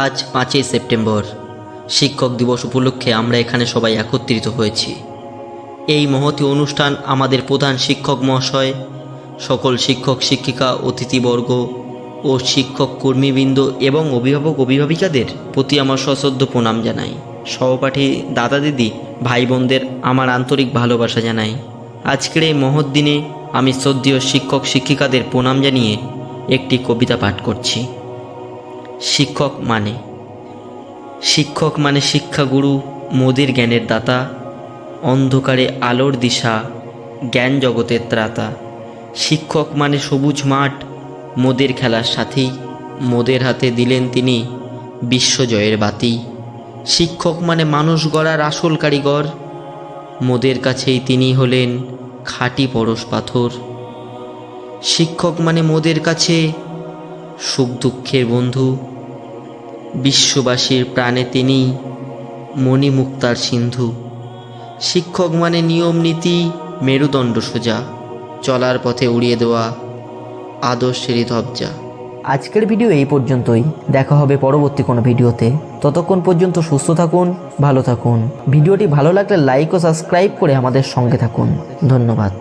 আজ পাঁচই সেপ্টেম্বর। শিক্ষক দিবস উপলক্ষে আমরা এখানে সবাই একত্রিত হয়েছি। এই মহতী অনুষ্ঠান আমাদের প্রধান শিক্ষক মহাশয়, সকল শিক্ষক, শিক্ষিকা, অতিথিবর্গ ও শিক্ষক কর্মীবৃন্দ এবং অভিভাবক, অভিভাবিকাদের প্রতি আমার সশ্রদ্ধ প্রণাম জানাই। সহপাঠী দাদা দিদি ভাই বোনদের আমার আন্তরিক ভালোবাসা জানাই। আজকের এই মহৎ দিনে আমি শ্রদ্ধেয় শিক্ষক, শিক্ষিকাদের প্রণাম জানিয়ে একটি কবিতা পাঠ করছি। শিক্ষক মানে। শিক্ষক মানে শিক্ষাগুরু, মোদের জ্ঞানের দাতা, অন্ধকারে আলোর দিশা, জ্ঞান জগতের ত্রাতা। শিক্ষক মানে সবুজ মাঠ, মোদের খেলার সাথী, মোদের হাতে দিলেন তিনি বিশ্বজয়ের বাতি। শিক্ষক মানে মানুষ গড়ার আসল কারিগর, মোদের কাছেই তিনি হলেন খাঁটি পরশ পাথর। শিক্ষক মানে মোদের কাছে সুখ দুঃখের বন্ধু। বিশ্ববাসীর প্রাণে তিনি মণিমুক্তার সিন্ধু। শিক্ষক মানে নিয়ম, নীতি, মেরুদণ্ড সোজা। চলার পথে উড়িয়ে দেওয়া আদর্শেরই ধবজা। আজকের ভিডিও এই পর্যন্তই। দেখা হবে পরবর্তী কোনো ভিডিওতে। ততক্ষণ পর্যন্ত সুস্থ থাকুন, ভালো থাকুন। ভিডিওটি ভালো লাগলে লাইক ও সাবস্ক্রাইব করে আমাদের সঙ্গে থাকুন। ধন্যবাদ।